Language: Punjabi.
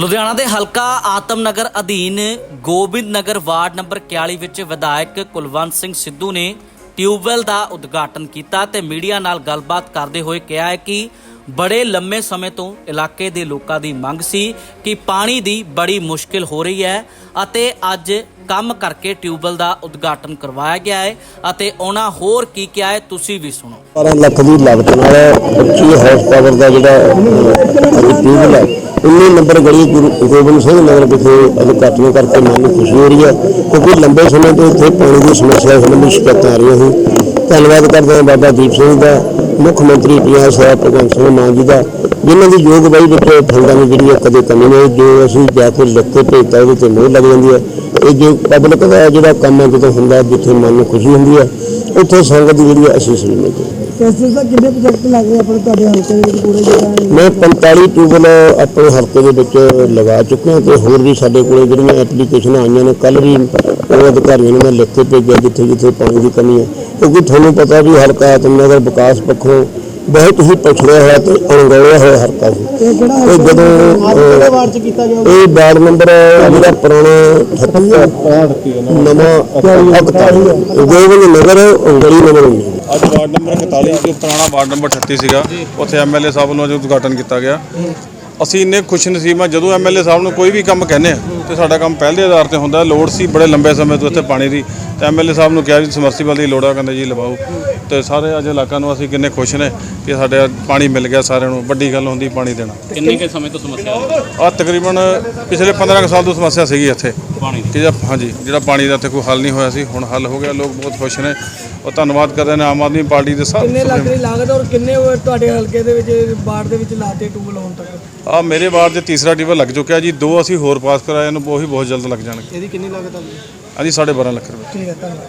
ਲੁਧਿਆਣਾ ਦੇ ਹਲਕਾ ਆਤਮ ਨਗਰ ਅਧੀਨ ਗੋਬਿੰਦ ਨਗਰ ਵਾਰਡ ਨੰਬਰ 41 ਵਿੱਚ ਵਿਧਾਇਕ ਕੁਲਵੰਤ ਸਿੰਘ ਸਿੱਧੂ ਨੇ ਟਿਊਬਵੈੱਲ ਦਾ ਉਦਘਾਟਨ ਕੀਤਾ ਤੇ ਮੀਡੀਆ ਨਾਲ ਗੱਲਬਾਤ ਕਰਦੇ ਹੋਏ ਕਿਹਾ ਹੈ ਕਿ ਬੜੇ ਲੰਮੇ ਸਮੇਂ ਤੋਂ ਇਲਾਕੇ ਦੇ ਲੋਕਾਂ ਦੀ ਮੰਗ ਸੀ ਕਿ ਪਾਣੀ ਦੀ ਬੜੀ ਮੁਸ਼ਕਿਲ ਹੋ ਰਹੀ ਹੈ ਅਤੇ ਅੱਜ ਕੰਮ ਕਰਕੇ ਟਿਊਬਵੈੱਲ ਦਾ ਉਦਘਾਟਨ ਕਰਵਾਇਆ ਗਿਆ ਹੈ ਅਤੇ ਉਹਨਾਂ ਹੋਰ ਕੀ ਕਿਹਾ ਹੈ ਤੁਸੀਂ ਵੀ ਸੁਣੋ। 12 ਲੱਖ ਦੀ ਲਾਗਤ ਨਾਲ 25 ਹਾਰਸ ਪਾਵਰ ਦਾ ਜਿਹੜਾ ਟਿਊਬਲ ਹੈ 19 ਨੰਬਰ ਗਲੀ ਗੁਰੂ ਗੋਬਿੰਦ ਸਿੰਘ ਨਗਰ ਵਿਖੇ ਉਦਘਾਟਨ ਕਰਕੇ ਮਨ ਨੂੰ ਖੁਸ਼ੀ ਹੋ ਰਹੀ ਹੈ ਕਿਉਂਕਿ ਲੰਬੇ ਸਮੇਂ ਤੋਂ ਇੱਥੇ ਪਾਣੀ ਦੀ ਸਮੱਸਿਆ ਸੰਬੰਧੀ ਸ਼ਿਕਾਇਤਾਂ ਆ ਰਹੀਆਂ ਸੀ ਧੰਨਵਾਦ ਕਰਦੇ ਹਾਂ ਬਾਬਾ ਦੀਪ ਸਿੰਘ ਦਾ, ਮੁੱਖ ਮੰਤਰੀ ਪੰਜਾਬ ਸਾਹਿਬ ਭਗਵੰਤ ਸਿੰਘ ਮਾਨ ਜੀ ਦਾ, ਜਿਨ੍ਹਾਂ ਦੀ ਯੋਗ ਬਾਈ ਵਿੱਚ ਫੰਡਾਂ ਦੀ ਜਿਹੜੀ ਕਦੇ ਕਮੀ ਨਹੀਂ ਜੋ ਅਸੀਂ ਜਾ ਕੇ ਲਿਖ ਕੇ ਭੇਜਤਾ, ਉਹਦੇ ਤੇ ਮੋਹਰ ਲੱਗ ਜਾਂਦੀ ਹੈ। ਇਹ ਜੋ ਪਬਲਿਕ ਦਾ ਜਿਹੜਾ ਕੰਮ ਹੈ, ਜਦੋਂ ਹੁੰਦਾ ਜਿੱਥੇ ਮਨ ਨੂੰ ਖੁਸ਼ੀ ਹੁੰਦੀ ਹੈ ਉੱਥੇ ਸੰਗਤ ਦੀ ਜਿਹੜੀ ਅਸੀਸ ਵੀ ਮਿਲਦੀ। ਹੈ ਦਾ ਕਿੰਨੇ ਪ੍ਰੋਜੈਕਟ ਲੱਗ ਰਹੇ ਆਪਣੇ ਤੁਹਾਡੇ ਹਲਕੇ ਦੇ ਵਿੱਚ ਪੂਰੇ ਜਿਹੜਾ ਮੈਂ 45 ਟਿਊਬਲ ਆਪਣੇ ਹਲਕੇ ਦੇ ਵਿੱਚ ਲਗਾ ਚੁੱਕੇ ਹਾਂ ਤੇ ਹੋਰ ਵੀ ਸਾਡੇ ਕੋਲੇ ਜਿਹੜੀਆਂ ਐਪਲੀਕੇਸ਼ਨਾਂ ਆਈਆਂ ਨੇ ਕੱਲ ਵੀ ਉਹ ਅਧਿਕਾਰੀਆਂ ਨੂੰ ਮੈਂ ਲਿਖ ਕੇ ਭੇਜਿਆ ਜਿੱਥੇ ਜਿੱਥੇ ਪਾਣੀ ਦੀ ਕਮੀ ਹੈ। ਕਿਉਂਕਿ ਤੁਹਾਨੂੰ ਪਤਾ ਵੀ ਹਲਕਾ ਆਤਮਨਗਰ ਵਿਕਾਸ ਪੱਖੋਂ ਬਹੁਤ ਹੀ ਪਛੜਿਆ ਹੋਇਆ ਤੇ ਅਣਗੌਲਿਆ ਹੋਇਆ ਹਲਕਾ ਸੀ। ਇਹ ਜਦੋਂ ਅਹ, ਵਾਰਡ ਚ ਕੀਤਾ ਗਿਆ ਇਹ ਵਾਰਡ ਨੰਬਰ ਜਿਹੜਾ ਪੁਰਾਣਾ 38 ਨਵਾਂ 41 ਗੋਬਿੰਦ ਨਗਰ ਗਲੀ ਨੰਬਰ 19 ਅੱਜ ਵਾਰਡ ਨੰਬਰ 41 ਜੋ ਪੁਰਾਣਾ ਵਾਰਡ ਨੰਬਰ 38 ਸੀਗਾ ਉੱਥੇ ਐਮਐਲਏ ਸਾਹਿਬ ਵੱਲੋਂ ਜੋ ਉਦਘਾਟਨ ਕੀਤਾ ਗਿਆ। ਅਸੀਂ ਇੰਨੇ ਖੁਸ਼ ਨਸੀਬ ਹਾਂ ਜਦੋਂ ਐਮਐਲਏ ਸਾਹਿਬ ਨੂੰ ਕੋਈ ਵੀ ਕੰਮ ਕਹਿੰਦੇ ਆ ਤੇ ਸਾਡਾ ਕੰਮ ਪਹਿਲੇ ਆਧਾਰ ਤੇ ਹੁੰਦਾ ਲੋੜ ਸੀ ਬੜੇ ਲੰਬੇ ਸਮੇਂ ਤੋਂ ਇੱਥੇ ਪਾਣੀ ਦੀ ਤੇ ਐਮਐਲਏ ਸਾਹਿਬ ਨੂੰ ਕਿਹਾ ਵੀ ਸਮਰਸੀਬਲ ਦੀ ਲੋੜ ਆ ਕਹਿੰਦੇ ਜੀ ਲਵਾਓ। ਤੇ ਸਾਰੇ ਅੱਜ ਇਲਾਕਾ ਨੂੰ ਅਸੀਂ ਕਿੰਨੇ ਖੁਸ਼ ਨੇ ਕਿ ਸਾਡੇ ਪਾਣੀ ਮਿਲ ਗਿਆ ਸਾਰਿਆਂ ਨੂੰ ਵੱਡੀ ਗੱਲ ਹੁੰਦੀ ਪਾਣੀ ਦੇਣਾ। ਕਿੰਨੇ ਕੇ ਸਮੇਂ ਤੋਂ ਸਮੱਸਿਆ ਆ ਤਕਰੀਬਨ ਪਿਛਲੇ 15 ਕੁ ਸਾਲ ਤੋਂ ਸਮੱਸਿਆ ਸੀਗੀ ਇੱਥੇ। ਪਾਣੀ ਕਿ ਜਿਹੜਾ ਹਾਂਜੀ ਜਿਹੜਾ ਪਾਣੀ ਦਾ ਇੱਥੇ ਕੋਈ ਹੱਲ ਨਹੀਂ ਹੋਇਆ ਸੀ ਹੁਣ ਹੱਲ ਹੋ ਗਿਆ ਲੋਕ ਬਹੁਤ ਖੁਸ਼ ਨੇ। ਉਹ ਧੰਨਵਾਦ ਕਰਦੇ ਨੇ ਆਮ ਆਦਮੀ ਪਾਰਟੀ ਦੇ ਸਭ ਕਿੰਨੇ ਲੱਖ ਦੀ ਲਾਗਤ ਔਰ ਕਿੰਨੇ ਤੁਹਾਡੇ ਹਲਕੇ ਦੇ ਵਿੱਚ ਵਾਰਡ ਦੇ ਵਿੱਚ ਲਾਤੇ ਟੂਬਲ ਹੋਣ ਤੱਕ? ਆ ਮੇਰੇ ਵਾਰਡ 'ਚ ਤੀਸਰਾ ਟਿਊਬਲ ਲੱਗ ਚੁੱਕਿਆ ਜੀ ਦੋ ਅਸੀਂ ਹੋਰ ਪਾਸ ਕਰਾਏ ਨੂੰ ਉਹ ਵੀ ਬਹੁਤ ਜਲਦ ਲੱਗ ਜਾਣਗੇ। ਇਹਦੀ ਕਿੰਨੀ ਲਾਗਤ ਆ ਗਈ ਹਾਂਜੀ 12.5 ਲੱਖ ਰੁਪਏ। ਠੀਕ ਹੈ ਧੰਨਵਾਦ।